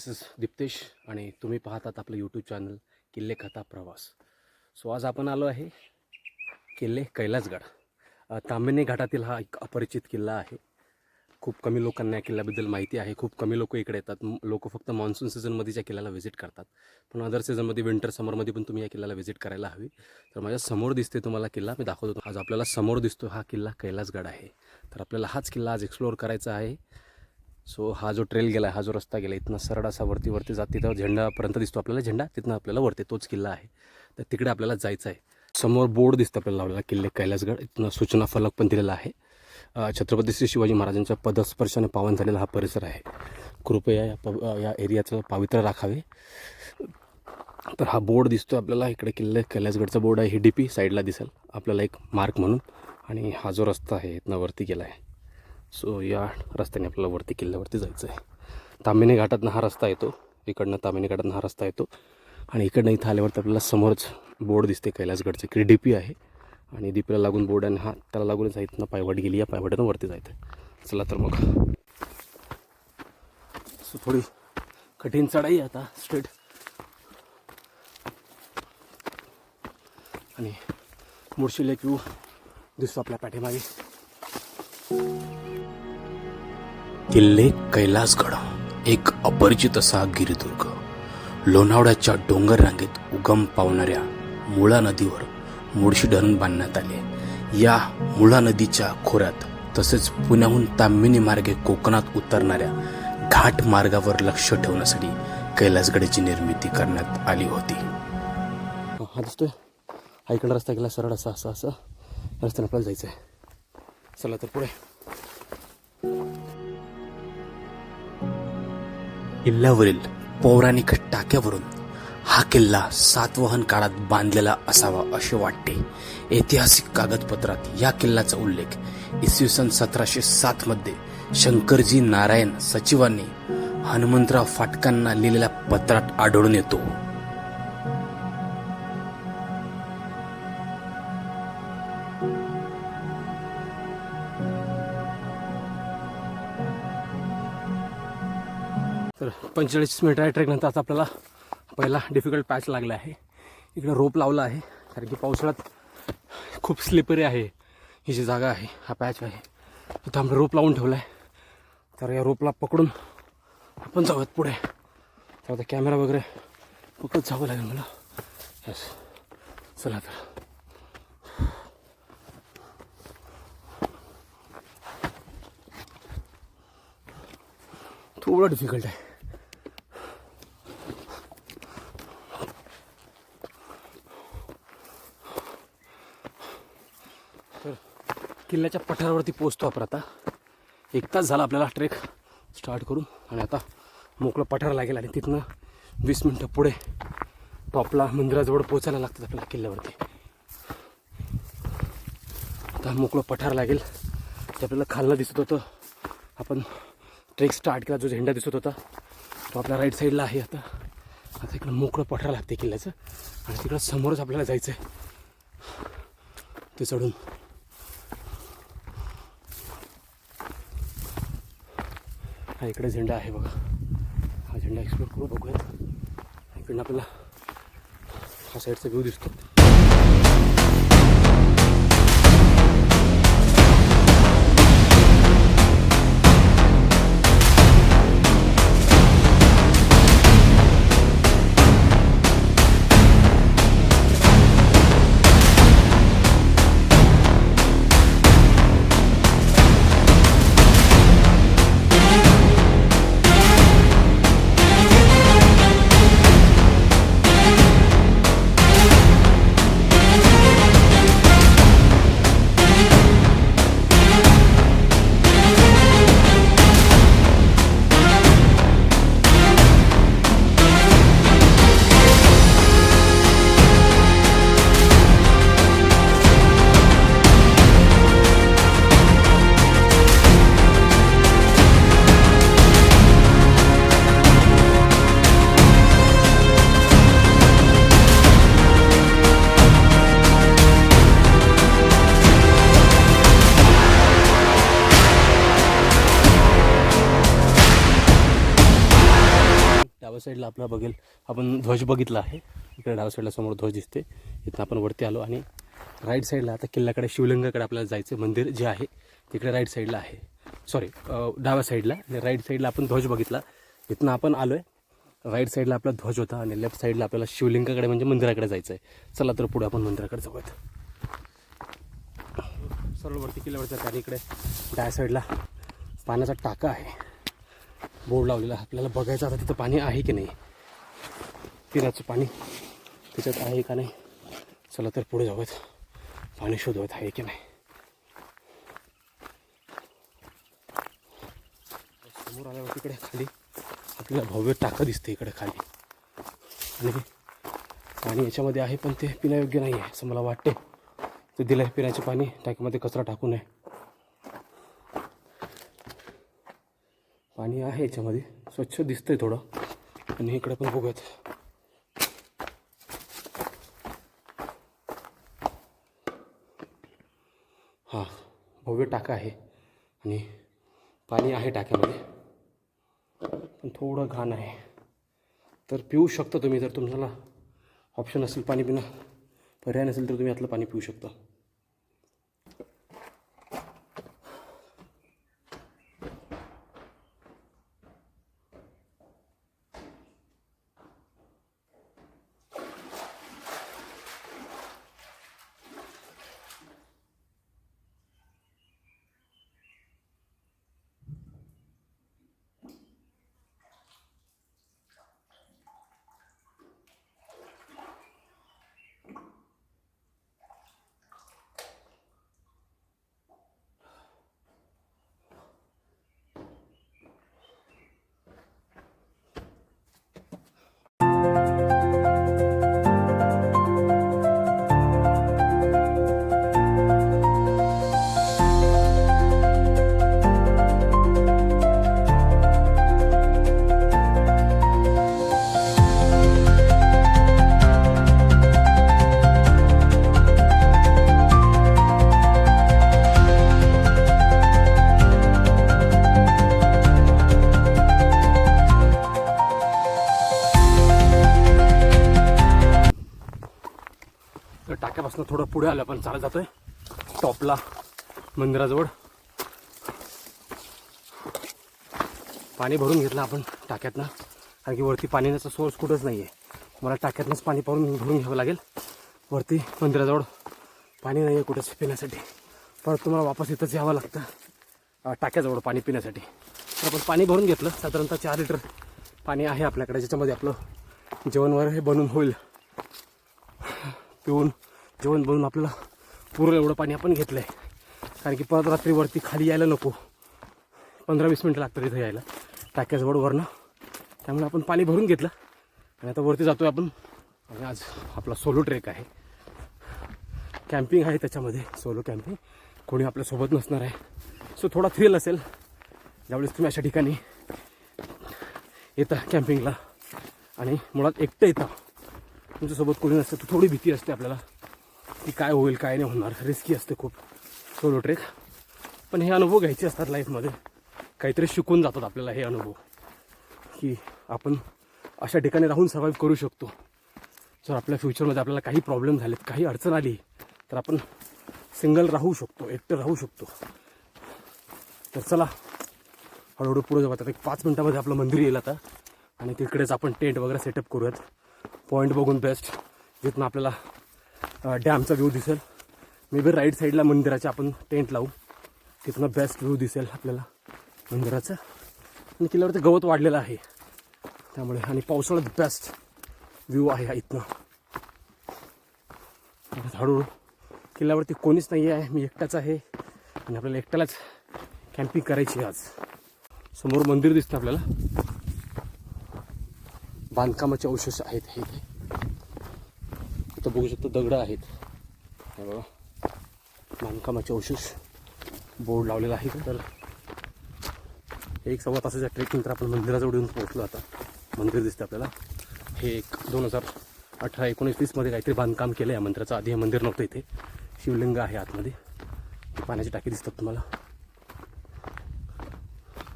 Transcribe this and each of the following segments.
दिस is Diptesh आणि तुम्ही पाहतात आपलं यूट्यूब चॅनल किल्ले कथा प्रवास. सो आज आपण आलो आहे किल्ले कैलासगड. तांबेने घाटातील हा एक अपरिचित किल्ला आहे. खूप कमी लोकांना या किल्ल्याबद्दल माहिती आहे. खूप कमी लोक इकडे येतात. लोक फक्त मान्सून सीझनमध्ये या किल्ल्याला व्हिजिट करतात. पण अदर सीझनमध्ये विंटर समरमध्ये पण तुम्ही या किल्ल्याला व्हिजिट करायला हवी. तर माझ्यासमोर दिसते तुम्हाला किल्ला. मी दाखवतो. आज आपल्याला समोर दिसतो हा किल्ला कैलासगड आहे. तर आपल्याला हाच किल्ला आज एक्सप्लोअर करायचा आहे. सो हा जो ट्रेल गेला हा जो रस्ता गेला इथनं सरळ असा वरती वरती जात तिथं झेंडापर्यंत दिसतो आपल्याला. झेंडा तिथनं आपल्याला वरती तोच किल्ला आहे. तर तिकडे आपल्याला जायचं आहे समोर बोर्ड दिसतं आपल्याला लावलेला किल्ले कैलासगड. इथनं सूचना फलक पण दिलेला आहे. छत्रपती श्री शिवाजी महाराजांच्या पदस्पर्शाने पावन झालेला हा परिसर आहे. कृपया या पव या एरियाचं पावित्र्य राखावे. तर हा बोर्ड दिसतो आपल्याला. इकडे किल्ले कैलासगडचा बोर्ड आहे. ही डी पी साईडला दिसेल. आपल्याला एक मार्क म्हणून. आणि हा जो रस्ता आहे इथनं वरती गेला आहे. सो या रस्त्याने आपल्याला वरती किल्ल्यावरती जायचं आहे. तामिनी घाटातनं हा रस्ता येतो. इकडनं तामिनी घाटातनं हा रस्ता येतो. आणि इकडनं इथं आल्यावरती आपल्याला समोरच बोर्ड दिसते कैलासगडचे. की डी पी आहे. आणि डी पीला लागून बोर्ड आणि हा त्याला लागूनच आहे इथनं पायवाट गेली. या पायवाट्यानं वरती जायचं आहे चला तर मग. सो थोडी कठीण चढाई आहे आता स्ट्रेट आणि मुळशी लेक दिसतो आपल्या पाठीमागे. किल्ले कैलासगड एक अपरिचित असा गिरिदुर्ग. लोणावळ्याच्या डोंगर रांगेत उगम पावणाऱ्या मुळा नदीवर मुळशी धरण बांधण्यात आले. या मुळा नदीच्या खोऱ्यात तसेच पुण्याहून तांबिनी मार्गे कोकणात उतरणाऱ्या घाट मार्गावर लक्ष ठेवण्यासाठी कैलासगडाची निर्मिती करण्यात आली होती. हा दिसतोय. हा इकडे रस्ता गेला सरळ असा असं असं. रस्त्याने आपल्याला जायचं आहे चला तर पुढे. किल्ल्यावरील पौराणिक टाक्यावरून हा किल्ला सातवाहन काळात बांधलेला असावा असे वाटते. ऐतिहासिक कागदपत्रात या किल्ल्याचा उल्लेख इसवी सन सतराशे सात मध्ये शंकरजी नारायण सचिवांनी हनुमंतराव फाटकांना लिहिलेल्या पत्रात आढळून येतो. पंचेचाळीस मिनिट आहे ट्रेकनंतर. आता आपल्याला पहिला डिफिकल्ट पॅच लागला आहे. इकडं रोप लावला आहे कारण की पावसाळ्यात खूप स्लिपरी आहे. ही जी जागा आहे हा पॅच आहे. तिथं आम्ही रोप लावून ठेवला आहे तर या रोपला पकडून आपण जाऊयात पुढे. तर आता कॅमेरा वगैरे पकडत जावं लागेल मला. यस चला तर. थोडं डिफिकल्ट आहे. किल्ल्याच्या पठारावरती पोचतो आपण आता. एक तास झाला आपल्याला ट्रेक स्टार्ट करून. आणि आता मोकळं पठार लागेल आणि तिथनं वीस मिनटं पुढे टॉपला मंदिराजवळ पोचायला लागतात आपल्याला किल्ल्यावरती. आता मोकळं पठार लागेल. ते आपल्याला खालनं दिसत होतं. आपण ट्रेक स्टार्ट केला जो झेंडा दिसत होता तो आपल्या राईट साईडला आहे आता. आता इकडं मोकळं पठार लागते किल्ल्याचं. आणि तिकडं समोरच आपल्याला जायचं आहे ते चढून. हा इकडे झेंडा आहे बघा. हा झेंडा एक्सप्लोर करू बघूयात. इकडनं आपल्याला हा साईडचा व्ह्यू दिसतो. साईडला आपला बघेल आपण ध्वज बघितला आहे. इकडे डाव्या साईडला समोर ध्वज दिसते इथं आपण वरती आलो आणि राईट साईडला आता किल्ल्याकडे शिवलिंगाकडे आपल्याला जायचं मंदिर जे आहे तिकडे राईट साईडला आहे. सॉरी डाव्या साईडला आणि राईट साईडला आपण ध्वज बघितला. इथनं आपण आलो आहे राईट साईडला आपला ध्वज होता आणि लेफ्ट साईडला आपल्याला शिवलिंगाकडे म्हणजे मंदिराकडे जायचं आहे चला तर पुढे आपण मंदिराकडे जाऊयात. सरळ वरती किल्ल्यावरती आणि इकडे डाव्या साईडला पाण्याचा टाका आहे. बोर्ड लावलेला आपल्याला बघायचं आता तिथं पाणी आहे की नाही. पिण्याचं पाणी त्याच्यात आहे का नाही. चला तर पुढे जाऊयात. पाणी शोधवत आहे की नाही. समोर आल्यावर तिकडे खाली आपल्याला भव्य टाकं दिसते इकडे खाली. आणि पाणी याच्यामध्ये आहे पण ते पिण्यायोग्य नाही आहे असं मला वाटते ते दिलं आहे पिण्याचे पाणी टाकीमध्ये कचरा टाकू नये. पाणी आहे याच्यामध्ये. स्वच्छ दिसतंय थोडं. आणि इकडे पण बघूयात. हां भव्य टाका आहे. आणि पाणी आहे टाक्यामध्ये. पण थोडं घाण आहे. तर पिऊ शकता तुम्ही जर तुम्हाला ऑप्शन असेल पाणी पिणं. पर्याय नसेल तर तुम्ही यातलं पाणी पिऊ शकता. थोडं पुढे आलं पण चालत जातोय. टॉपला मंदिराजवळ. पाणी भरून घेतलं आपण टाक्यातनं. कारण की वरती पाण्याचा सोर्स कुठंच नाही आहे मला टाक्यातनंच पाणी पाहून भरून घ्यावं लागेल. वरती मंदिराजवळ पाणी नाही आहे कुठंच पिण्यासाठी. परत तुम्हाला वापस इथंच यावं लागतं. टाक्याजवळ पाणी पिण्यासाठी. तर आपण पाणी भरून घेतलं. साधारणतः चार लिटर पाणी आहे आपल्याकडे. ज्याच्यामध्ये आपलं जेवण वगैरे हे बनून होईल. पिऊन जेवण बनवून आपल्याला पुरेल एवढं पाणी आपण घेतलं आहे कारण की परत रात्रीवरती खाली यायला नको. पंधरा वीस मिनटं लागतात इथं यायला. टाक्याजवळ वरणं. त्यामुळे आपण पाणी भरून घेतलं. आणि आता वरती जातो आपण. आणि आज आपला सोलो ट्रेक आहे. कॅम्पिंग आहे त्याच्यामध्ये. Solo camping. कोणी आपल्यासोबत नसणार आहे. सो थोडा थ्रिल असेल. ज्यावेळेस तुम्ही अशा ठिकाणी येता कॅम्पिंगला. आणि मुळात एकटं येता. तुमच्यासोबत कोणी नसतं तर थोडी भीती असते आपल्याला. की काय होईल काय नाही होणार. रिस्की असते खूप. सोलो ट्रेक पण हे अनुभव घ्यायचे असतात लाईफमध्ये काहीतरी शिकून जातात आपल्याला हे अनुभव. की आपण अशा ठिकाणी राहून सर्वाईव्ह करू शकतो. जर आपल्या फ्युचरमध्ये आपल्याला काही प्रॉब्लेम झालेत काही अडचण आली तर आपण सिंगल राहू शकतो एकटं राहू शकतो. तर चला हळूहळू पुढे जाऊ आता एक पाच मिनटामध्ये आपलं मंदिर येईल आता. आणि तिकडेच आपण टेंट वगैरे सेटअप करूयात. पॉईंट बघून बेस्ट जिथनं आपल्याला डॅमचा व्ह्यू दिसेल. मे बी राईट साईडला मंदिराचा आपण टेंट लावू. तिथनं बेस्ट व्ह्यू दिसेल आपल्याला मंदिराचं. आणि किल्ल्यावरती गवत वाढलेलं आहे. त्यामुळे आणि पावसाळ्यात बेस्ट व्ह्यू आहे हा इथनं. हळूहळू किल्ल्यावरती कोणीच नाही आहे मी एकटाच आहे. आणि आपल्याला एकट्यालाच कॅम्पिंग करायची आहे आज. समोर मंदिर दिसतं आपल्याला. बांधकामाचे अवशेष आहेत हे. तर बघू शकतो दगडं आहेत. हे बघा. बांधकामाचे अवशेष बोर्ड लावलेला आहे. तर एक सव्वा तासाच्या ट्रेकिंग तर आपण मंदिराजवळ येऊन पोहोचलो आता. मंदिर दिसतं आपल्याला. हे एक दोन हजार अठरा एकोणीस काहीतरी बांधकाम केलं आहे मंदिराचं. आधी हे मंदिर नव्हतं इथे. शिवलिंग आहे आतमध्ये. पाण्याची टाकी दिसतात तुम्हाला.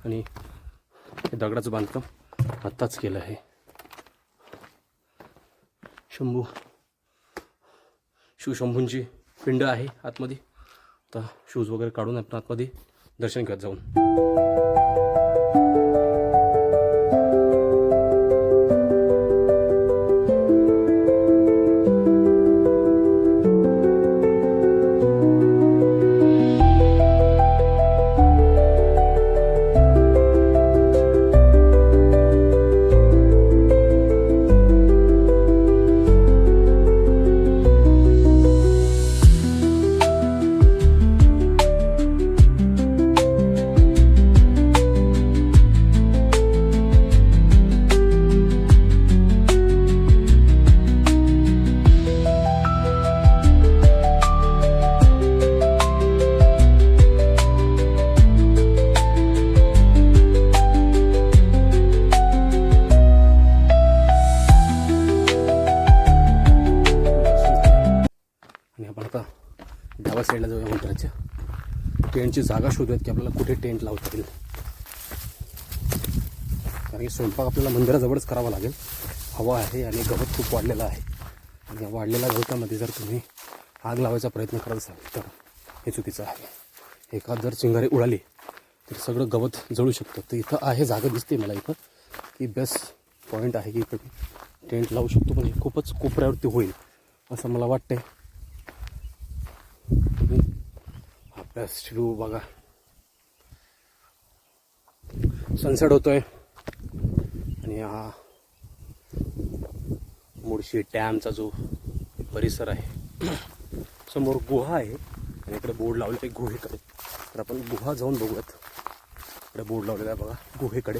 आणि हे दगडाचं बांधकाम आत्ताच केलं आहे. शंभू शिवशंभूंची पिंड आहे आतमध्ये. आता शूज वगैरे काढून आपण आतमध्ये दर्शन घेत जाऊन. टेंटची जागा शोधूयात की आपल्याला कुठे टेंट लावता येईल कारण की स्वयंपाक आपल्याला मंदिराजवळच करावा लागेल. हवा आहे आणि गवत खूप वाढलेलं आहे. आणि या वाढलेल्या गवतामध्ये जर तुम्ही आग लावायचा प्रयत्न करत असाल तर हे चुकीचं आहे. एखाद जर चिंगारी उडाली तर सगळं गवत जळू शकतं. तर इथं आहे जागा दिसते मला इथं की बेस्ट पॉईंट आहे की इथं टेंट लावू शकतो. पण हे खूपच कोपऱ्यावरती होईल असं मला वाटतंय तुम्ही आपला व्ह्यू बघा. सनसेट होतोय. आणि हा मुळशी डॅमचा जो परिसर आहे समोर गुहा आहे. आणि इकडे बोर्ड लावले आहे गुहेकडे. तर आपण गुहा जाऊन बघूयात. इकडे बोर्ड लावलेला आहे बघा गुहेकडे.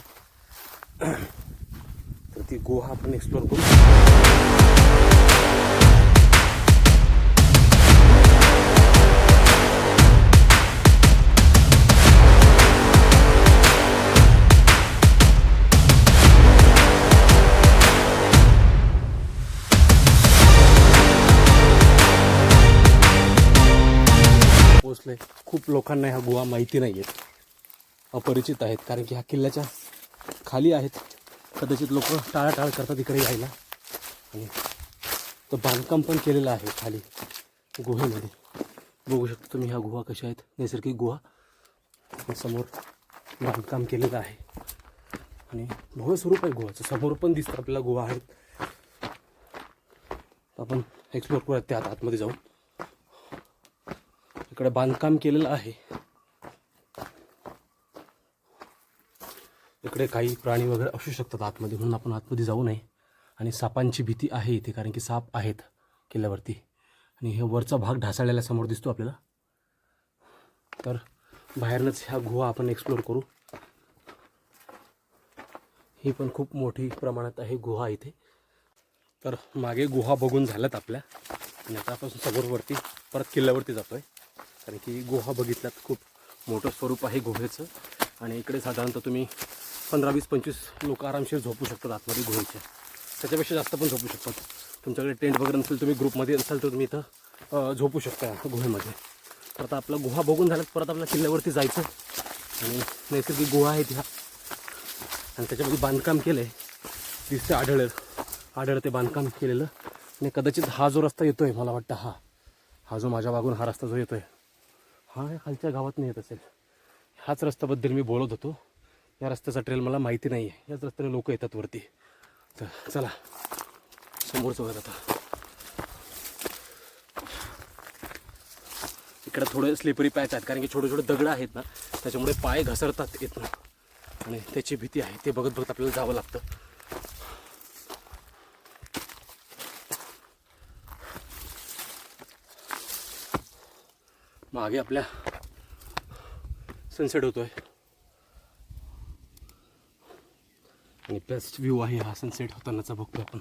तर ती गुहा आपण एक्सप्लोर करू. लोकांना ह्या गुहा माहिती नाही आहेत अपरिचित आहेत. कारण की ह्या किल्ल्याच्या खाली आहेत. कदाचित लोक टाळाटाळ करतात इकडे यायला. आणि तर बांधकाम पण केलेलं आहे खाली गुहेमध्ये. बघू शकता तुम्ही ह्या गुहा कशा आहेत. नैसर्गिक गुहा. समोर बांधकाम केलेलं आहे. आणि भव्य स्वरूप आहे गुहाचं. समोर पण दिसतं आपल्याला गुहा आहेत. आपण एक्सप्लोर करूयात त्यात आतमध्ये जाऊन. इकडे बांधकाम केलेलं आहे. इकडे काही प्राणी वगैरे असू शकतात आतमध्ये म्हणून आपण आतमध्ये जाऊ नये. आणि सापांची भीती आहे इथे कारण की साप आहेत किल्ल्यावरती. आणि हे वरचा भाग ढासळलेला समोर दिसतो आपल्याला. तर बाहेरनंच ह्या गुहा आपण एक्सप्लोर करू. ही पण खूप मोठी प्रमाणात आहे गुहा इथे. तर मागे गुहा बघून झाल्यात आपल्या. आणि आता आपण समोरवरती परत किल्ल्यावरती जातो आहे कारण की गुहा बघितल्यात खूप मोठं स्वरूप आहे गुहेचं. आणि इकडे साधारणतः तुम्ही पंधरा वीस पंचवीस लोक आरामशीर झोपू शकतात आतमध्ये गुहेच्या. त्याच्यापेक्षा जास्त पण झोपू शकतात. तुमच्याकडे टेंट वगैरे नसेल तुम्ही ग्रुपमध्ये असाल तर तुम्ही इथं झोपू शकता गुहेमध्ये. तर आता आपला गुहा बघून झाल्यात परत आपल्या किल्ल्यावरती जायचं आणि नैसर्गिक गुहा आहेत ह्या. आणि त्याच्यामध्ये बांधकाम केलं आहे दिसतं आढळ आढळ ते बांधकाम केलेलं. आणि कदाचित हा जो रस्ता येतो आहे मला वाटतं हा. हा जो माझ्या मागून हा रस्ता जो येतो आहे हा खालच्या गावात नाही येत असेल. ह्याच रस्त्याबद्दल मी बोलत होतो. या रस्त्याचा ट्रेल मला माहिती नाही आहे याच रस्त्याने लोक येतात वरती. तर चला समोरचं वगैरे आता. इकडे थोडे स्लिपरी पॅच आहेत कारण की छोटे छोटे दगड आहेत ना त्याच्यामुळे पाय घसरतात येत ना आणि त्याची भीती आहे ते बघत बघत आपल्याला जावं लागतं. मागे आपल्या सनसेट होतोय. आणि बेस्ट व्ह्यू आहे हा सनसेट होतानाचा बघतो आपण.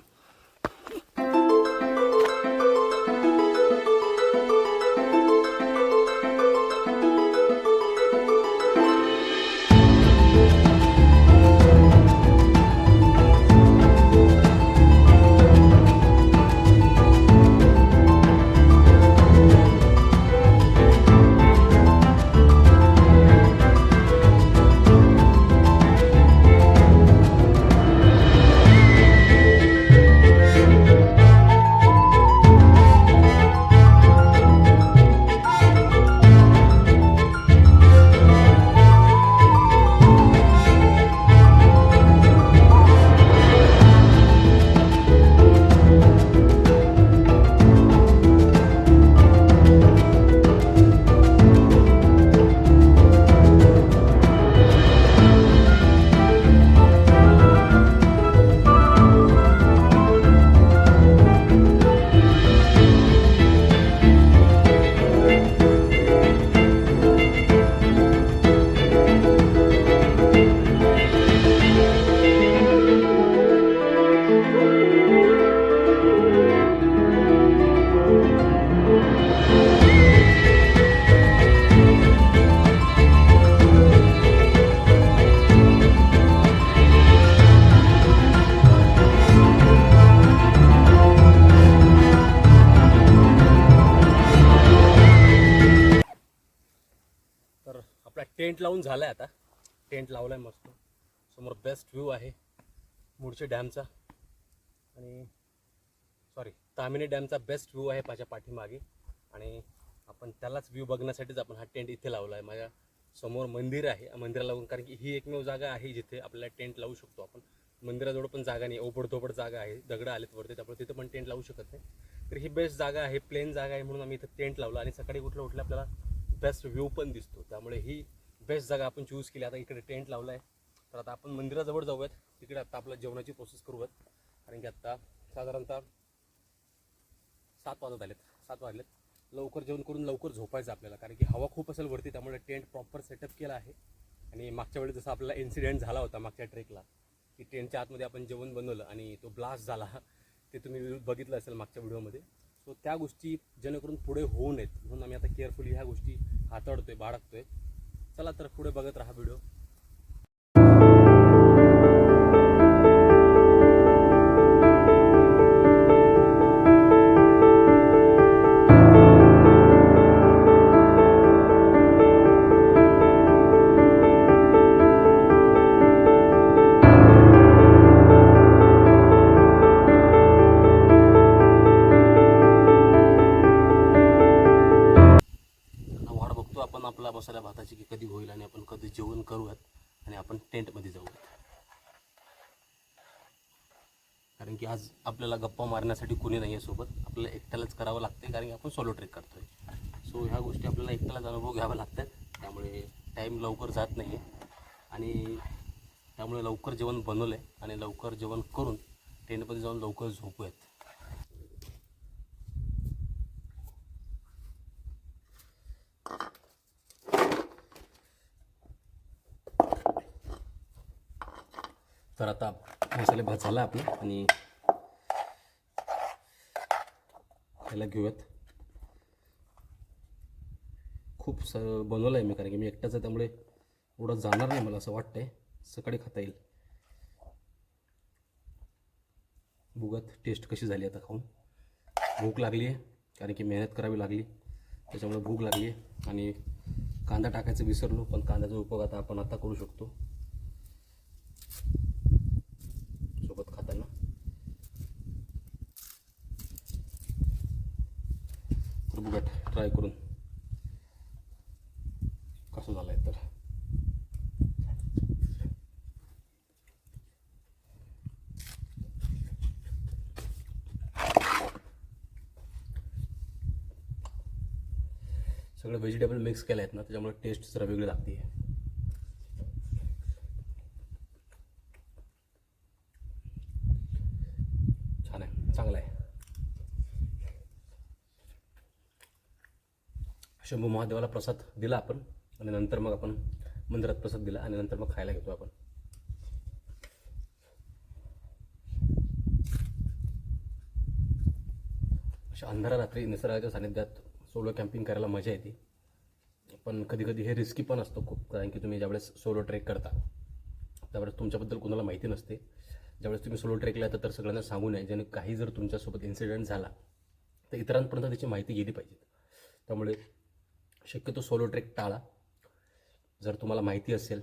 झालं आहे आता. टेंट लावला आहे मस्त. समोर बेस्ट व्ह्यू आहे. मुळशी डॅमचा आणि सॉरी तामिनी डॅमचा बेस्ट व्ह्यू आहे माझ्या पाठीमागे. आणि आपण त्यालाच व्ह्यू बघण्यासाठीच आपण हा टेंट इथे लावला आहे माझ्यासमोर मंदिर आहे. मंदिराला लावून कारण की ही एकमेव जागा आहे जिथे आपल्याला टेंट लावू शकतो आपण. मंदिराजवळ पण जागा नाही. ओबडधोबड जागा आहे. दगडं आलेत वरती त्यामुळे तिथं पण टेंट लावू शकत नाही. तर ही बेस्ट जागा आहे. प्लेन जागा आहे म्हणून आम्ही इथं टेंट लावलं. आणि सकाळी उठलं उठलं आपल्याला बेस्ट व्ह्यू पण दिसतो. त्यामुळे ही बेस्ट जागा आपण चूज केली. आता इकडे टेंट लावला आहे तर आता आपण मंदिराजवळ जाऊयात. तिकडे आता आपलं जेवणाची प्रोसेस करूयात. कारण की आत्ता साधारणतः सात वाजत आलेत. सात वाजलेत. लवकर जेवण करून लवकर झोपायचं आपल्याला. कारण की हवा खूप असेल वरती त्यामुळे टेंट प्रॉपर सेटअप केला आहे. आणि मागच्या वेळी जसं आपल्याला इन्सिडेंट झाला होता मागच्या ट्रेकला की टेंटच्या आतमध्ये आपण जेवण बनवलं आणि तो ब्लास्ट झाला. ते तुम्ही बघितलं असेल मागच्या व्हिडिओमध्ये. सो त्या गोष्टी जेणेकरून पुढे होऊ नयेत. म्हणून आम्ही आता केअरफुली ह्या गोष्टी हाताळतोय बाळगतोय. चला तर पुढे बघत राहा व्हिडिओ सॉलो ट्रेक करतो आहे सो ह्या गोष्टी आपल्याला एकट्यालाच अनुभव घ्यावा लागतात. त्यामुळे टाईम लवकर जात नाही आहे आणि त्यामुळे लवकर जेवण बनवलं आहे आणि लवकर जेवण करून टेंटमध्ये जाऊन लवकर झोपूयात. तर आता मसाले भात झाला आपला आणि त्याला घेऊयात. खूप स बनवलं आहे मी कारण की मी एकटाच आहे त्यामुळे एवढं जाणार नाही मला असं वाटतंय. सकाळी खाता येईल. बघत टेस्ट कशी झाली आता खाऊन? भूक लागली आहे कारण की मेहनत करावी लागली. त्याच्यामुळे भूक लागली आहे आणि कांदा टाकायचं विसरलो पण कांद्याचा उपयोग आता आपण आता करू शकतो सोबत खाताना तर बघा ट्राय करून कसं झालं आहे तर सगळे व्हेजिटेबल मिक्स केले आहेत ना त्याच्यामुळे टेस्ट जरा वेगळी लागते छान आहे चांगला आहे. शंभू महादेवाला प्रसाद दिला आपण आणि नंतर मग आपण मंदिरात प्रसाद दिला आणि नंतर मग खायला घेतो आपण. अशा अंधारा रात्री निसर्गाच्या सानिध्यात सोलो कॅम्पिंग करायला मजा येते. पण कधी कधी हे रिस्की पण असतं खूप कारण की तुम्ही ज्यावेळेस सोलो ट्रेक करता त्यावेळेस तुमच्याबद्दल कोणाला माहिती नसते. ज्यावेळेस तुम्ही सोलो ट्रेकला येतात तर सगळ्यांना सांगू नये. ज्याने काही जर तुमच्यासोबत इन्सिडेंट झाला तर इतरांपर्यंत त्याची माहिती गेली पाहिजे. त्यामुळे शक्यतो सोलो ट्रेक टाळा. जर तुम्हाला माहिती असेल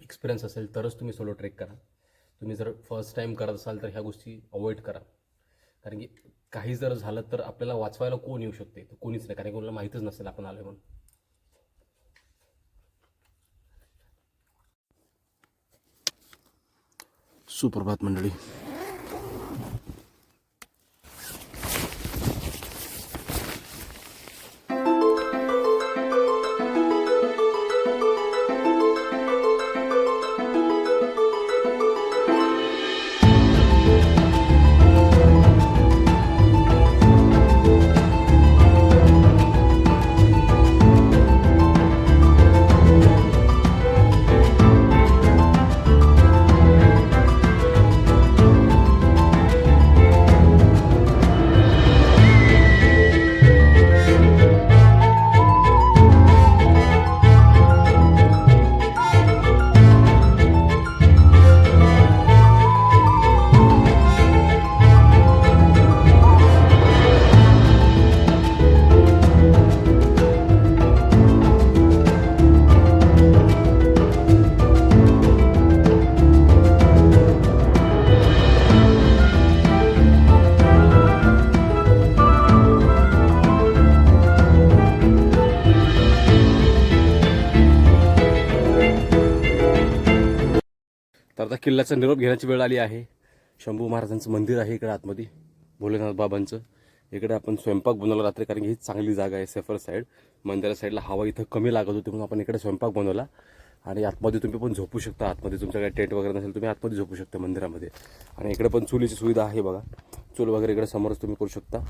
एक्सपिरियन्स असेल तरच तुम्ही सोलो ट्रेक करा. तुम्ही जर फर्स्ट टाईम करत असाल तर ह्या गोष्टी अवॉइड करा. कारण की काही जर झालं तर आपल्याला वाचवायला कोण येऊ शकते? तर कोणीच नाही कारण की कोणाला माहीतच नसेल आपण आलो म्हणून. सुप्रभात मंडळी किल्ल्याचा निरोप घेण्याची वेळ आली आहे. शंभू महाराजांचं मंदिर आहे इकडे आतमध्ये भोलेनाथ बाबांचं. इकडे आपण स्वयंपाक बनवला रात्री कारण की ही चांगली जागा आहे सेफर साईड मंदिरा साईडला हवा इथं कमी लागत होती म्हणून आपण इकडे स्वयंपाक बनवला. आणि आतमध्ये तुम्ही पण झोपू शकता. आतमध्ये तुमच्याकडे टेंट वगैरे नसेल तुम्ही आतमध्ये झोपू शकता मंदिरामध्ये. आणि इकडे पण चुलीची सुविधा आहे बघा. चूल वगैरे इकडे समोरच तुम्ही करू शकता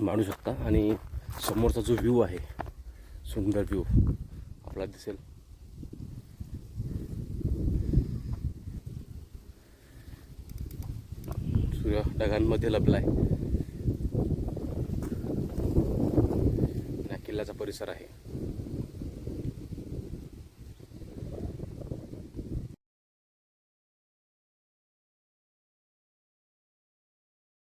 मांडू शकता. आणि समोरचा जो व्ह्यू आहे सुंदर व्ह्यू आपला दिसेल. सूर्य ढगांमध्ये लपला आहे किल्ल्याचा परिसर आहे.